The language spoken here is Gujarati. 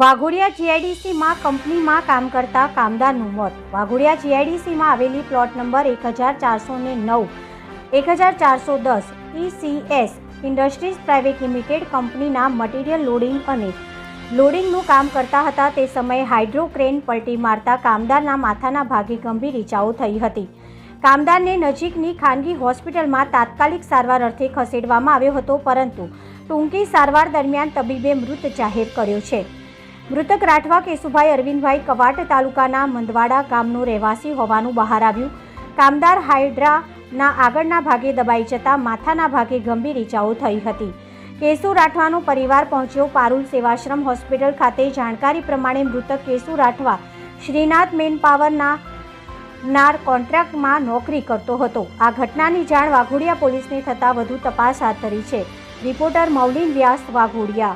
વાઘોડિયા જીઆઈડીસીમાં કંપનીમાં કામ કરતા કામદારનું મોત. વાઘોડિયા જીઆઈડીસીમાં આવેલી પ્લોટ નંબર એક હજાર ચારસો ને નવ, એક હજાર ચારસો દસ ઈસીએસ ઇન્ડસ્ટ્રીઝ પ્રાઇવેટ લિમિટેડ કંપનીના મટીરિયલ લોડિંગ અને લોડિંગનું કામ કરતા હતા. તે સમયે હાઇડ્રોક્રેન પલટી મારતા કામદારના માથાના ભાગે ગંભીર ઇજાઓ થઈ હતી. કામદારને નજીકની ખાનગી હોસ્પિટલમાં તાત્કાલિક સારવાર અર્થે ખસેડવામાં આવ્યો હતો, પરંતુ ટૂંકી સારવાર દરમિયાન તબીબે મૃત જાહેર કર્યો છે. મૃતક રાઠવા કેશુભાઈ અરવિંદભાઈ કવાટ તાલુકાના મંદવાડા ગામનો રહેવાસી હોવાનું બહાર આવ્યું. કામદાર હાઇડ્રાના આગળના ભાગે દબાઈ જતા માથાના ભાગે ગંભીર ઇજાઓ થઈ હતી. કેશુ રાઠવાનો પરિવાર પહોંચ્યો પારુલ સેવાશ્રમ હોસ્પિટલ ખાતે. જાણકારી પ્રમાણે મૃતક કેશુ રાઠવા શ્રીનાથ મેન પાવરના નાર કોન્ટ્રાક્ટમાં નોકરી કરતો હતો. આ ઘટનાની જાણ વાઘોડિયા પોલીસને થતાં વધુ તપાસ હાથ ધરી છે. રિપોર્ટર મૌલિન વ્યાસ વાઘોડિયા.